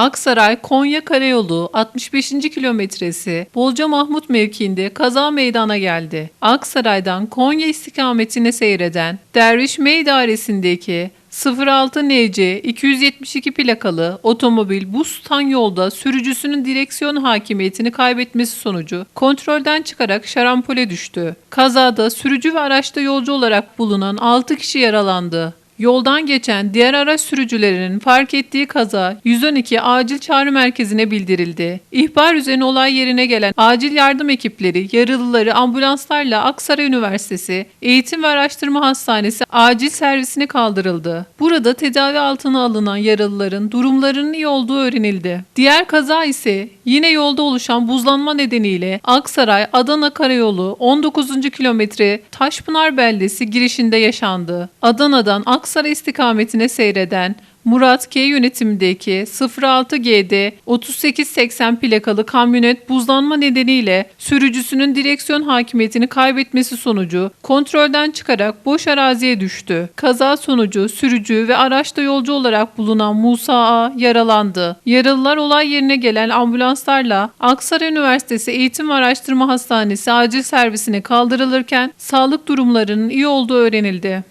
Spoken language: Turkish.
Aksaray Konya Karayolu 65. kilometresi Bolca Mahmut mevkiinde kaza meydana geldi. Aksaray'dan Konya istikametine seyreden Derviş Mey dairesindeki 06 NC 272 plakalı otomobil bu tutan yolda sürücüsünün direksiyon hakimiyetini kaybetmesi sonucu kontrolden çıkarak şarampole düştü. Kazada sürücü ve araçta yolcu olarak bulunan 6 kişi yaralandı. Yoldan geçen diğer araç sürücülerinin fark ettiği kaza 112 acil çağrı merkezine bildirildi. İhbar üzerine olay yerine gelen acil yardım ekipleri yaralıları ambulanslarla Aksaray Üniversitesi Eğitim ve Araştırma Hastanesi acil servisine kaldırıldı. Burada tedavi altına alınan yaralıların durumlarının iyi olduğu öğrenildi. Diğer kaza ise yine yolda oluşan buzlanma nedeniyle Aksaray Adana Karayolu 19. kilometre Taşpınar beldesi girişinde yaşandı. Adana'dan Aksaray istikametine seyreden Murat K yönetimindeki 06GD 3880 plakalı kamyonet buzlanma nedeniyle sürücüsünün direksiyon hakimiyetini kaybetmesi sonucu kontrolden çıkarak boş araziye düştü. Kaza sonucu sürücü ve araçta yolcu olarak bulunan Musa A yaralandı. Yaralılar olay yerine gelen ambulanslarla Aksaray Üniversitesi Eğitim ve Araştırma Hastanesi acil servisine kaldırılırken sağlık durumlarının iyi olduğu öğrenildi.